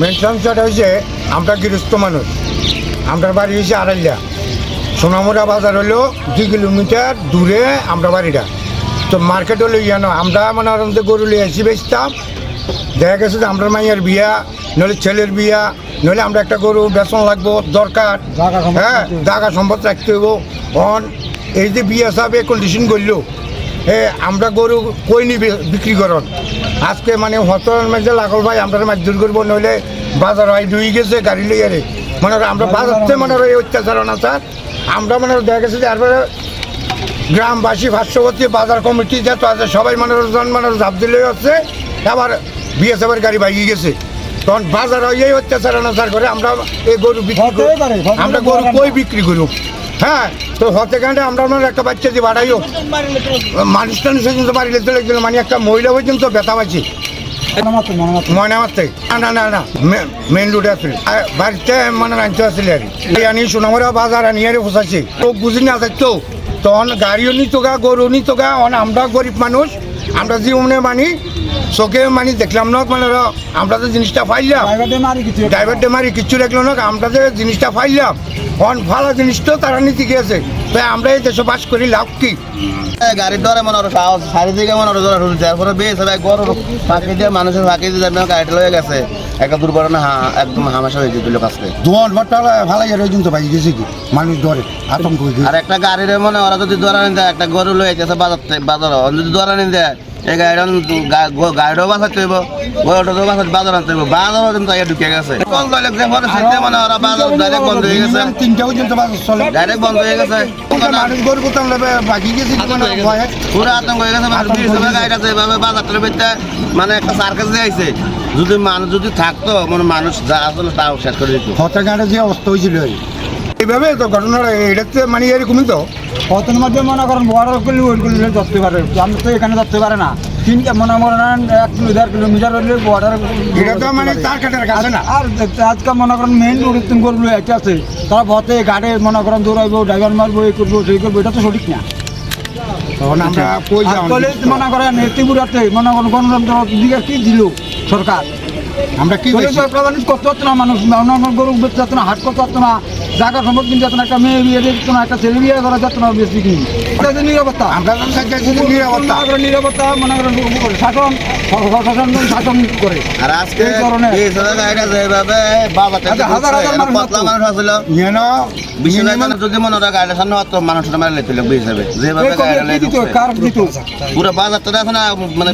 Main সমস্যাটা হয়েছে আমরা গৃহস্থ মানুষ। আমরা বাড়ি হয়েছে আড়াইলা। সোনামুড়া বাজার হলো দুই কিলোমিটার দূরে আমরা বাড়িটা। তো মার্কেট হলো ইয়ানো। আমরা মানে আরামতে গরু লিয়ে এসে বেচতাম। দেখা গেছে যে আমরা মাইয়ের বিয়া নইলে ছেলের বিয়া নইলে আমরা একটা গরু বেতন লাগবো দরকার। হ্যাঁ। জাগা সম্পদ রাখতে হইব। অন এই যে বিয়া সাহেব কন্ডিশন করল। এ আমরা গরু কই নি বি- বিক্রি করন? আজকে মানে হতর মাঝে লাগল ভাই আমরা মাছ দূর করব নইলে বাজার হয় ডুই গেছে গাড়ি লইয়া রে। মানে আমরা বাজারতে মানে এই অত্যাচার না স্যার আমরা মানে দেখা গেছে যে এরপরে গ্রামবাসী ভাষ্যবতী বাজার কমিটি যত আছে সবাই মানে জন মানে ঝাপ দিলে হচ্ছে আবার বিএসএফের গাড়ি ভাগিয়ে গেছে। তখন বাজার এই অত্যাচার অনাচার করে আমরা এই গরু বিক্রি করি। আমরা গরু কই বিক্রি করুক? হ্যাঁ তো হতে গেলে আমরা মানে একটা বাচ্চা দিয়ে বাড়াইও। মানুষ টানুষ পর্যন্ত বাড়ি লেতে লেগেছিল মানে একটা মহিলা পর্যন্ত ব্যথা পাচ্ছি। না না না মেন রোডে আসলে বাড়িতে মানে রাঁধতে আসলে আর আনি সোনামরা বাজার আনি আর ফসাইছে তো বুঝি না থাকতো তখন গাড়িও নিত গা গরু নিত গা আমরা গরিব মানুষ আমরা জীবনে মানি চোখে মানে দেখলাম না মানে আমরা তো জিনিসটা ফাইলাম ড্রাইভারটা মারি কিচ্ছু রাখল না আমরা তো জিনিসটা ফাইলাম অন ফালা জিনিসটাও তারা নিতে গিয়েছে। আমরা এই দেশে বাস করি লাভ কি? গাড়ির ধরে মনে হলো সাহস চারিদিকে মনে ধরে ঢুলছে। তারপরে বেশ সবাই গরু ফাঁকি দিয়ে মানুষের ফাঁকি দিয়ে আপনার গাড়িটা লয়ে গেছে একটা দুর্ঘটনা হা একদম হামাশা হয়ে যেত কাছে দোয়ান ভট্টা ভালো যায় কিন্তু ভাই গেছে কি? মানুষ ধরে আতঙ্ক আর একটা গাড়ির মনে ওরা যদি ধরা দেয় একটা গরু লয়ে যেতেছে বাজার থেকে বাজার। যদি ধরা দেয় এই গাড়িটা গাড়িটাও বাঁচাতে হইব গরুটাও বাঁচাতে বাজার আনতে হইব। বাজারও কিন্তু আগে ঢুকে গেছে। কল লইলে যে মানে ওরা বাজার ডাইরেক্ট বন্ধ হয়ে গেছে। তিনটা পর্যন্ত বাস চলে। ডাইরেক্ট বন্ধ হয়ে গেছে। মানুষ গরু কোথাও নেবে বাকি গেছে। মানে পুরো আতঙ্ক হয়ে গেছে মানে বাজারটার ভিতরে মানে একটা সার্কাস দিয়ে আইছে। যদি মানুষ যদি থাকতো মানে মানুষ যা আসলে তাও শেষ করে দিত। হত্যাকাণ্ডের যে অবস্থা হয়েছিল। এইভাবে তো ঘটনাটা এটাতে মানে এরকমই তো। কতন মধ্যে মনে করেন বড় করলে ওই করলে ধরতে পারে। আমি তো এখানে ধরতে পারে না। তিনটা মনে করেন এক কিলো দেড় কিলোমিটার হলে বর্ডার এটা তো মানে তার কাটার কাছে না? আর আজকে মনে করেন মেইন রোড তিন করব একটা আছে। তারা ভতে গাড়ি মনে করেন দৌড়াইবো ড্রাইভার মারবো এই করব সেই করব এটা তো সঠিক না। তখন আমরা কই যাও মনে করেন ত্রিপুরাতে মনে করেন গণতন্ত্র দিকে কি দিল সরকার? আমরা কি গরিব করছি? প্রধানিত করতে পারতো না মানুষ অন্যান্য গরু বেচতে পারতো না হাট করতে পারতো না জায়গা সম্পদ কিনতে পারতো না একটা মেয়ে বিয়ে দিত না একটা ছেলে বিয়ে করা যেত না বেশি কিনি নিরাপত্তা। আমরা তো চাইছি যে নিরাপত্তা নিরাপত্তা মনে করেন শাসন প্রশাসন শাসন করে। আর আজকে যেভাবে আচ্ছা, হাজার হাজার মানুষ আসছিল যদি মনে সামনে মারা লেছিল যেভাবে পুরো বাজারটা দেখো না মানে